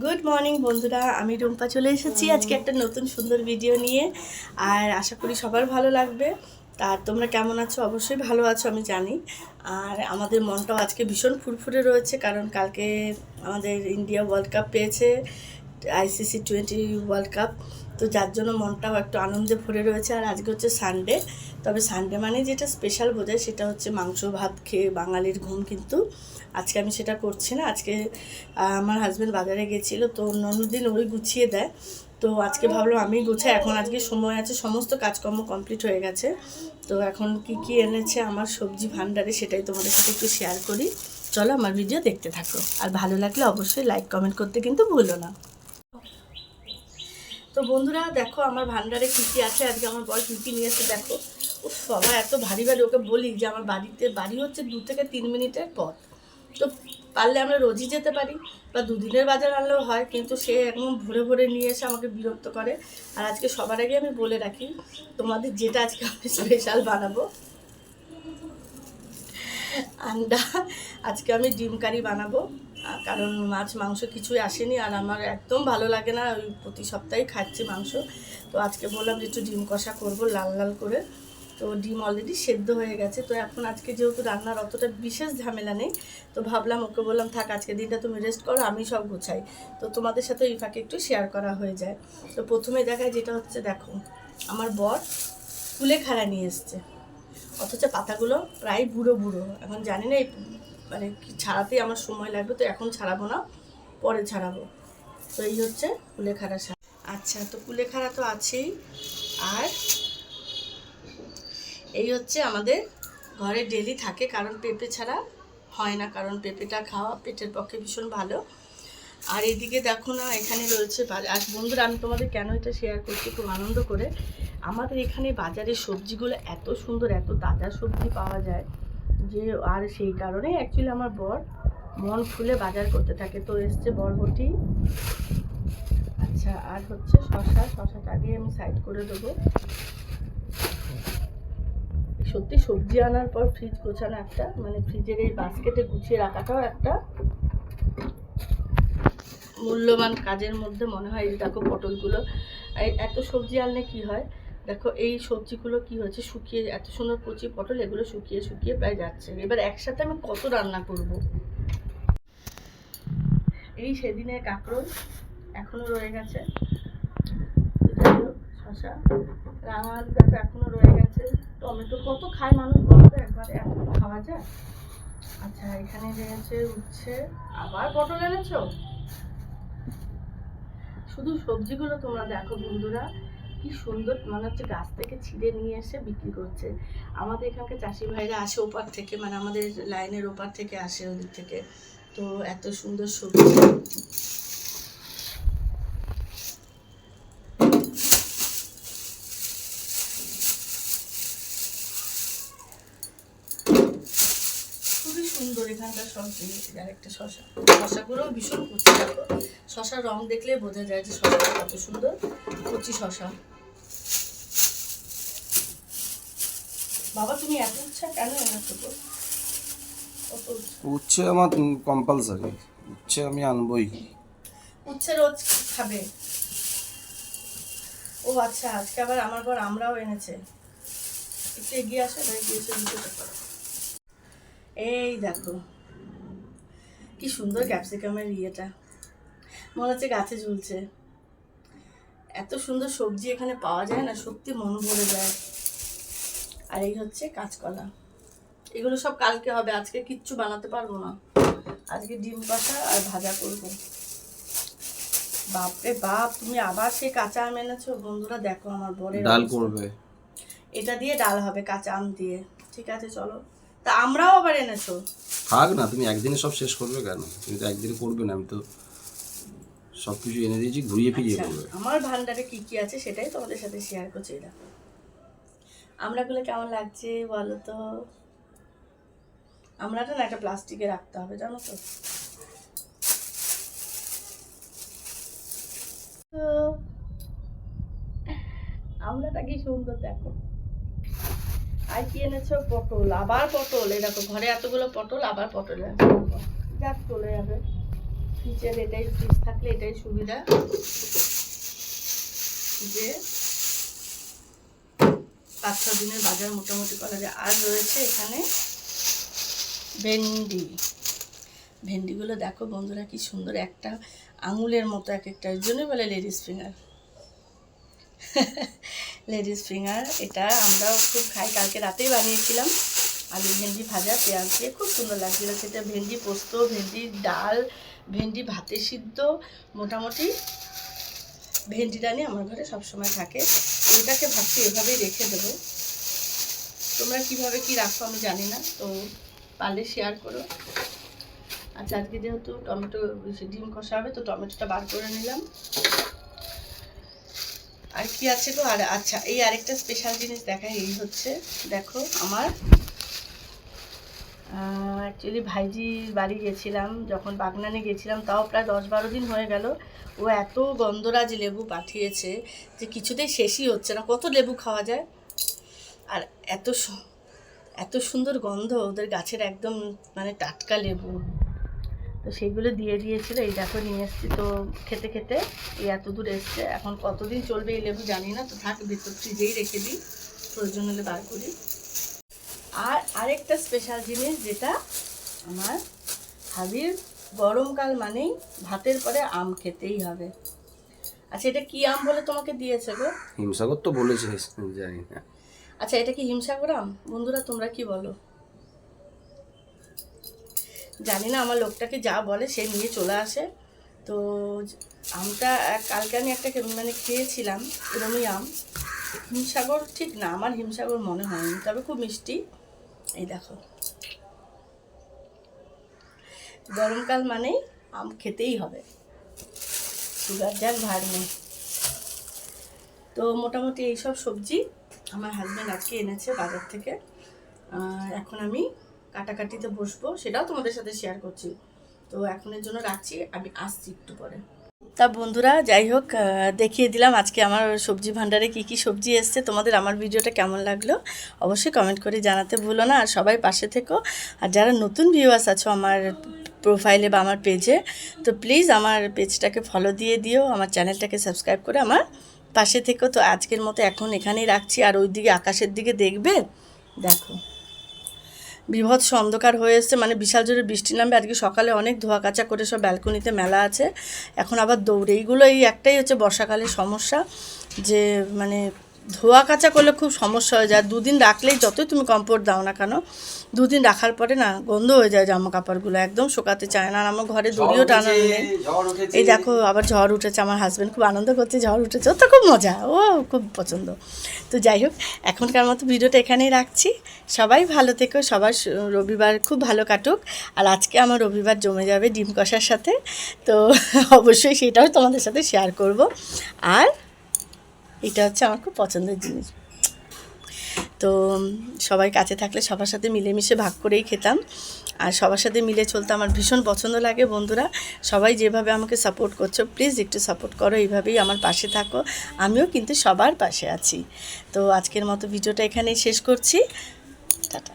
Good morning বন্ধুরা। আমি রুম্পা চলে এসেছি আজকে একটা নতুন সুন্দর ভিডিও নিয়ে। আর আশা করি সবার ভালো লাগবে। আর তোমরা কেমন আছো? অবশ্যই ভালো আছো আমি জানি। আর আমাদের মনটাও আজকে ভীষণ ফুরফুরে রয়েছে কারণ কালকে আমাদের ইন্ডিয়া ওয়ার্ল্ড কাপ পেয়েছে। ICC twenty world cup. তো যার জন্য মনটাও একটু আনন্দে ভরে রয়েছে। আর আজকে হচ্ছে সানডে। তবে সানডে মানে যেটা স্পেশাল বোঝায় সেটা হচ্ছে মাংস ভাত খেয়ে বাঙালির ঘুম কিন্তু আজকে আমি সেটা করছি না। আজকে আমার হাজব্যান্ড বাজারে গেছিল, তো অন্য দিন ওই গুছিয়ে দেয়। তো আজকে ভাবলাম আমি গুছাই এখন আজকে সময় আছে, সমস্ত কাজকর্ম কমপ্লিট হয়ে গেছে। তো এখন কি কি এনেছে, আমার সবজি ভাণ্ডারে সেটাই তোমাদের সাথে একটু শেয়ার করি। চলো আমার ভিডিও দেখতে থাকো। আর ভালো লাগলে অবশ্যই লাইক কমেন্ট করতে কিন্তু ভুলো না। বন্ধুরা, দেখো আমার ভান্ডারে কী কী আছে, আজকে আমার বর কী কী নিয়ে এসে দেখো। ও সবাই এত ভারী ভারী, ওকে বলি যে আমার বাড়িতে, বাড়ি হচ্ছে দু থেকে তিন মিনিটের পথ। তো পারলে আমরা রোজই যেতে পারি, বা দুদিনের বাজার আনলেও হয়, কিন্তু সে একদম ভরে ভরে নিয়ে এসে আমাকে বিরক্ত করে। আর আজকে সবার আগে আমি বলে রাখি, তোমাদের যেটা আজকে আমি স্পেশাল বানাবো, আন্ডা। আজকে আমি ডিম কারি বানাবো। কারণ মাছ, মাংস কিছুই আসেনি আর আমার একদম ভালো লাগে না, ওই প্রতি সপ্তাহে খাচ্ছি মাংস। তো আজকে বললাম যে একটু ডিম কষা করব লাল লাল করে। তো ডিম অলরেডি সেদ্ধ হয়ে গেছে। তো এখন আজকে যেহেতু রান্নার অতটা বিশেষ ঝামেলা নেই, তো ভাবলাম, ওকে বললাম, থাক আজকে দিনটা তুমি রেস্ট করো, আমি সব গুছাই। তো তোমাদের সাথে এই ফাঁকে একটু শেয়ার করা হয়ে যায়। তো প্রথমে দেখায় যেটা হচ্ছে, দেখো, আমার বর কুলে খাড়া নিয়ে এসছে। অথচ পাতাগুলো প্রায় বুড়ো বুড়ো। এখন জানি না এই মানে কি ছাড়াতেই আমার সময় লাগবে, তো এখন ছাড়াবো না, পরে ছাড়াবো। তো এই হচ্ছে কুলেখাড়া শাক। আচ্ছা তো কুলেখাড়া তো আছেই। আর এই হচ্ছে আমাদের ঘরে ডেলি থাকে, কারণ পেঁপে ছাড়া হয় না, কারণ পেঁপেটা খাওয়া পেটের পক্ষে ভীষণ ভালো। আর এদিকে দেখো না, এখানে রয়েছে আর বন্ধুরা, আমি তোমাদের কেন এটা শেয়ার করছি খুব আনন্দ করে? আমাদের এখানে বাজারে সবজিগুলো এত সুন্দর, এত তাজা সবজি পাওয়া যায়। যে আর সেই কারণে অ্যাকচুয়ালি আমার বর মন খুলে বাজার করতে থাকে। তো এসছে বরবটি। আচ্ছা আর হচ্ছে শশা। শশাটা আগে আমি সাইড করে দেবো। সত্যি সবজি আনার পর ফ্রিজ গোছানো একটা মানে ফ্রিজের এই বাস্কেটে গুছিয়ে রাখাটাও একটা মূল্যবান কাজের মধ্যে মনে হয় দেখো পটলগুলো। এত সবজি আনলে কি হয়? দেখো, এই সবজিগুলো কি হয়েছে? শুকিয়ে এত সুন্দর কচি পটল, এগুলো শুকিয়ে শুকিয়ে প্রায় যাচ্ছে। এবার একসাথে আমি কত রান্না করব? এই সেদিনের কাঁকরোল এখনও রয়ে গেছে। শশা দেখো, এখনও রয়ে গেছে। টমেটো কত খায় মানুষ বলতে একবারে? এত খাওয়া যায়? আচ্ছা এখানে রয়েছে আবার পটল এনেছো? শুধু সবজিগুলো তোমরা দেখো বন্ধুরা। কি সুন্দর মনে হচ্ছে গাছ থেকে ছিঁড়ে নিয়ে এসে বিক্রি করছে। আমাদের এখানকার চাষি ভাইরা আসে ওপার থেকে মানে আমাদের লাইনের ওপার থেকে আসে ওদিক থেকে। তো এত সুন্দর সবজি। খুবই সুন্দর এখানকার সবজি। আর একটা শশা। শশাগুলোও ভীষণ কুচি। শশার রং দেখলে বোঝা যায় যে শশাটা কত সুন্দর, কচি শশা। বাবা তুমি এত উচ্ছা কেন তো কত উচ্ছে? আমার কম্পালসারি উচ্ছে আমি আনবই। উচ্ছে রোজ খাবে। ও আচ্ছা আজকে আবার আমার পর আমরাও এনেছে। একটু এগিয়ে আসে না এগিয়ে এসে দিতে এই দেখো কি সুন্দর ক্যাপসিকামের ইয়েটা। মনে হচ্ছে গাছে ঝুলছে। এত সুন্দর সবজি এখানে পাওয়া যায় না সত্যি মন ভরে যায়। আর এই হচ্ছে কাঁচকলা। এগুলো সব কালকে হবে আজকে কিচ্ছু বানাতে পারব না। আজকে ডিম কষা আর ভাজা করব। বাপরে বাপ তুমি আবার সেই কাঁচা আম এনেছো? বন্ধুরা দেখো আমার বরের ডাল করবে। এটা দিয়ে ডাল হবে কাঁচা আম দিয়ে। ঠিক আছে চলো। তা আমরাও আবার এনেছো? থাক না তুমি একদিনে সব শেষ করবে কেন? তুমি তো একদিনে করবে না আমি তো সব কিছু এনে দিয়েছি ঘুরিয়ে ফিরিয়ে আচ্ছা, করবে আমার ভান্ডারে কি কি আছে সেটাই তোমাদের সাথে শেয়ার করছি কেমন লাগছে বলো তো? আমরাটা না একটা প্লাস্টিকে রাখতে হবে জানো তো? কি সুন্দর দেখো। আর কি এনেছো? পটল আবার পটল এই দেখো ঘরে এতগুলো পটল আবার পটল যাক চলে যাবে। ফ্রিজের এটাই ফ্রিজ থাকলে এটাই সুবিধা। যে পাঁচ, ছ দিনের বাজার মোটামুটি করা যায়। আর রয়েছে এখানে ভেন্ডি। ভেন্ডিগুলো দেখো বন্ধুরা কি সুন্দর, একটা আঙুলের মতো এক একটা জন্যই বলে লেডিস ফিঙ্গার লেডিস ফিঙ্গার এটা আমরাও খুব খাই, কালকে রাতেই বানিয়েছিলাম। আলু ভেন্ডি ভাজা, পেঁয়াজ দিয়ে খুব সুন্দর লাগছিল। সেটা ভেন্ডি পোস্ত, ভেন্ডি ডাল, ভেন্ডি ভাতে সিদ্ধ, মোটামুটি ভেন্ডিটা নিয়ে আমার ঘরে সবসময় থাকে। ওইটাকে ভাবছি এভাবেই রেখে দেবো। তোমরা কীভাবে কি রাখো আমি জানি না, তো পারলে শেয়ার করো। আচ্ছা আজকে যেহেতু টমেটো ডিম কষা হবে, তো টমেটোটা বার করে নিলাম। আর কি আছে গো? আর আচ্ছা এই আরেকটা স্পেশাল জিনিস দেখাই, এই হচ্ছে, দেখো, আমার অ্যাকচুয়ালি ভাইজির বাড়ি গেছিলাম, যখন বাগনানে গেছিলাম, তাও প্রায় দশ বারো দিন হয়ে গেল। ও এত গন্ধরাজ লেবু পাঠিয়েছে যে কিছুতেই শেষই হচ্ছে না। কত লেবু খাওয়া যায়? আর এত এত সুন্দর গন্ধ, ওদের গাছের একদম মানে টাটকা লেবু। তো সেইগুলো দিয়ে দিয়েছিল, এই দেখো নিয়ে এসেছি তো খেতে খেতে। এই এত দূর এসছে, এখন কতদিন চলবে এই লেবু জানি না। তো থাক, ভিতর ফ্রিজেই রেখে দিই, প্রয়োজন হলে বার করি। আর আরেকটা স্পেশাল জিনিস যেটা আমার হাবির গরমকাল মানেই ভাতের পরে আম খেতেই হবে। আচ্ছা এটা কি আম বলে তোমাকে দিয়েছে গো? হিমসাগর তো বলেছে জানি না। আচ্ছা এটা কি হিমসাগর আম? বন্ধুরা তোমরা কি বলো? জানি না আমার লোকটাকে যা বলে সে নিয়ে চলে আসে। তো আমটা কালকে আমি একটা মানে খেয়েছিলাম এরমই আম। হিমসাগর ঠিক না আমার হিমসাগর মনে হয়নি তবে খুব মিষ্টি। এই দেখো। গরমকাল মানেই আম খেতেই হবে। সুগার যার ভার নেই। তো মোটামুটি এইসব সবজি আমার হাজব্যান্ড আজকে এনেছে বাজার থেকে। এখন আমি কাটাকাটিতে বসবো, সেটাও তোমাদের সাথে শেয়ার করছি। তো এখনের জন্য রাখছি, আমি আসছি একটু পরে। তা বন্ধুরা, যাই হোক দেখিয়ে দিলাম আজকে আমার সবজি ভাণ্ডারে কি কি সবজি এসছে, তোমাদের আমার ভিডিওটা কেমন লাগল অবশ্যই কমেন্ট করে জানাতে ভুলো না, আর সবাই পাশে থেকো। আর যারা নতুন ভিউয়ার্স আছো আমার প্রোফাইলে বা আমার পেজে তো প্লিজ আমার পেজটাকে ফলো দিয়ে দিও, আমার চ্যানেলটাকে সাবস্ক্রাইব করে আমার পাশে থেকো। তো আজকের মতো এখন এখানেই রাখছি, আর ওই দিকে আকাশের দিকে দেখবে? দেখো। বিভৎস অন্ধকার হয়ে এসছে মানে বিশাল জোরে বৃষ্টি নামবে। আজকে সকালে অনেক ধোয়া কাচা করে সব ব্যালকনিতে মেলা আছে। এখন আবার দৌড়ে। এইগুলো, এই একটাই হচ্ছে বর্ষাকালের সমস্যা যে মানে ধোয়া কাচা করলে খুব সমস্যা হয়ে যায়। দুদিন রাখলেই যতই তুমি কম্ফোর্ট দাও না কেন দুদিন রাখার পরে না গন্ধ হয়ে যায় জামা কাপড়গুলো একদম শুকাতে চায় না। আর আমার ঘরে দড়িও টানা নেই এই দেখো আবার ঝড় উঠেছে আমার হাজব্যান্ড খুব আনন্দ করছে ঝড় উঠেছে। তো খুব মজা ও খুব পছন্দ। তো যাই হোক এখনকার মতো ভিডিওটা এখানেই রাখছি। সবাই ভালো থেকো সবার রবিবার খুব ভালো কাটুক। আর আজকে আমার রবিবার জমে যাবে ডিম কষার সাথে। তো অবশ্যই সেটাও তোমাদের সাথে শেয়ার করব। আর এটা হচ্ছে আমার খুব পছন্দের জিনিস। তো সবাই কাছে থাকলে সবার সাথে মিলেমিশে ভাগ করেই খেতাম। আর সবার সাথে মিলে চলতে আমার ভীষণ পছন্দ লাগে বন্ধুরা। সবাই যেভাবে আমাকে সাপোর্ট করছ প্লিজ একটু সাপোর্ট করো, এইভাবেই আমার পাশে থাকো। আমিও কিন্তু সবার পাশে আছি। তো আজকের মতো ভিডিওটা এখানেই শেষ করছি। টাটা।